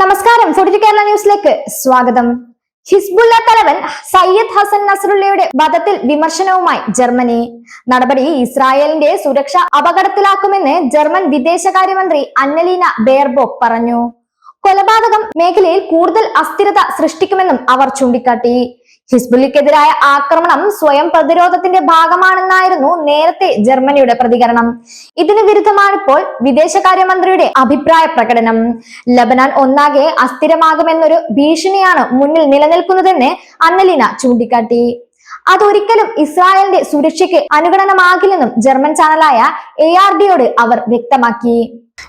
നമസ്കാരം. ഫുഡി കേരള ന്യൂസിലേക്ക് സ്വാഗതം. ഹിസ്ബുല്ല തലവൻ സയ്യദ് ഹസൻ നസറുള്ളയുടെ വധത്തിൽ വിമർശനവുമായി ജർമ്മനി. നടപടി ഇസ്രായേലിന്റെ സുരക്ഷ അപകടത്തിലാക്കുമെന്ന് ജർമ്മൻ വിദേശകാര്യമന്ത്രി അന്നലീന ബേർബോക് പറഞ്ഞു. കൊലപാതകം മേഖലയിൽ കൂടുതൽ അസ്ഥിരത സൃഷ്ടിക്കുമെന്നും അവർ ചൂണ്ടിക്കാട്ടി. ഹിസ്ബുള്ളിക്കെതിരായ ആക്രമണം സ്വയം പ്രതിരോധത്തിന്റെ ഭാഗമാണെന്നായിരുന്നു നേരത്തെ ജർമ്മനിയുടെ പ്രതികരണം. ഇതിന് വിരുദ്ധമാണിപ്പോൾ വിദേശകാര്യമന്ത്രിയുടെ അഭിപ്രായ പ്രകടനം. ലബനാൻ ഒന്നാകെ അസ്ഥിരമാകുമെന്നൊരു ഭീഷണിയാണ് മുന്നിൽ നിലനിൽക്കുന്നതെന്ന് അന്നലീന ചൂണ്ടിക്കാട്ടി. അതൊരിക്കലും ഇസ്രായേലിന്റെ സുരക്ഷയ്ക്ക് അനുഗണനമാകില്ലെന്നും ജർമ്മൻ ചാനലായ എ ആർ ഡിയോട് അവർ വ്യക്തമാക്കി.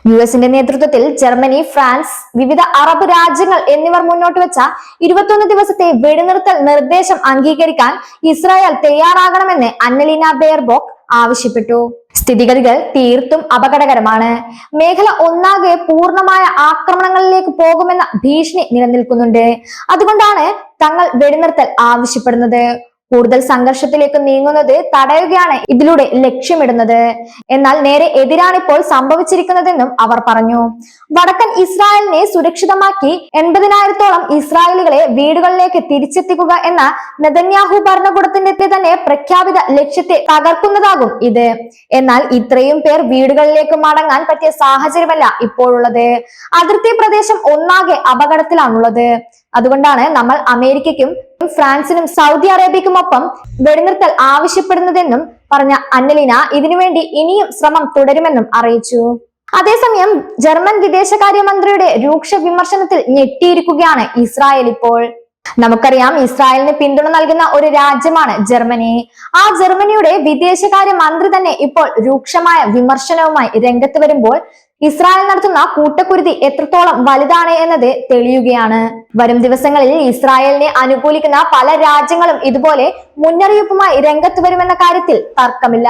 യു എസിന്റെ നേതൃത്വത്തിൽ ജർമ്മനി ഫ്രാൻസ് വിവിധ അറബ് രാജ്യങ്ങൾ എന്നിവർ മുന്നോട്ട് വെച്ച ഇരുപത്തൊന്ന് ദിവസത്തെ വെടിനിർത്തൽ നിർദ്ദേശം അംഗീകരിക്കാൻ ഇസ്രായേൽ തയ്യാറാകണമെന്ന് അന്നലീന ബെയർബോക്ക് ആവശ്യപ്പെട്ടു. സ്ഥിതിഗതികൾ തീർത്തും അപകടകരമാണ്. മേഖല ഒന്നാകെ പൂർണമായ ആക്രമണങ്ങളിലേക്ക് പോകുമെന്ന ഭീഷണി നിലനിൽക്കുന്നുണ്ട്. അതുകൊണ്ടാണ് തങ്ങൾ വെടിനിർത്തൽ ആവശ്യപ്പെടുന്നത്. കൂടുതൽ സംഘർഷത്തിലേക്ക് നീങ്ങുന്നത് തടയുകയാണ് ഇതിലൂടെ ലക്ഷ്യമിടുന്നത്. എന്നാൽ നേരെ എതിരാണിപ്പോൾ സംഭവിച്ചിരിക്കുന്നതെന്നും അവർ പറഞ്ഞു. വടക്കൻ ഇസ്രായേലിനെ സുരക്ഷിതമാക്കി എൺപതിനായിരത്തോളം ഇസ്രായേലികളെ വീടുകളിലേക്ക് തിരിച്ചെത്തിക്കുക എന്ന നെതന്യാഹു ഭരണകൂടത്തിന്റെ തന്നെ പ്രഖ്യാപിത ലക്ഷ്യത്തെ തകർക്കുന്നതാകും ഇത്. എന്നാൽ ഇത്രയും പേർ വീടുകളിലേക്ക് മടങ്ങാൻ പറ്റിയ സാഹചര്യമല്ല ഇപ്പോഴുള്ളത്. അതിർത്തി പ്രദേശം ഒന്നാകെ അപകടത്തിലാണുള്ളത്. അതുകൊണ്ടാണ് നമ്മൾ അമേരിക്കയ്ക്കും ഫ്രാൻസിനും സൗദി അറേബ്യക്കുമൊപ്പം വെടിനിർത്തൽ ആവശ്യപ്പെടുന്നതെന്നും പറഞ്ഞ അന്നലിന ഇതിനുവേണ്ടി ഇനിയും ശ്രമം തുടരുമെന്നും അറിയിച്ചു. അതേസമയം ജർമ്മൻ വിദേശകാര്യമന്ത്രിയുടെ രൂക്ഷ വിമർശനത്തിൽ ഞെട്ടിയിരിക്കുകയാണ് ഇസ്രായേൽ ഇപ്പോൾ. നമുക്കറിയാം ഇസ്രായേലിന് പിന്തുണ നൽകുന്ന ഒരു രാജ്യമാണ് ജർമ്മനി. ആ ജർമ്മനിയുടെ വിദേശകാര്യ മന്ത്രി തന്നെ ഇപ്പോൾ രൂക്ഷമായ വിമർശനവുമായി രംഗത്ത് വരുമ്പോൾ ഇസ്രായേൽ നടത്തുന്ന കൂട്ടക്കുരുതി എത്രത്തോളം വലുതാണ് എന്നത് തെളിയുകയാണ്. വരും ദിവസങ്ങളിൽ ഇസ്രായേലിനെ അനുകൂലിക്കുന്ന പല രാജ്യങ്ങളും ഇതുപോലെ മുന്നറിയിപ്പുമായി രംഗത്ത് വരുമെന്ന കാര്യത്തിൽ തർക്കമില്ല.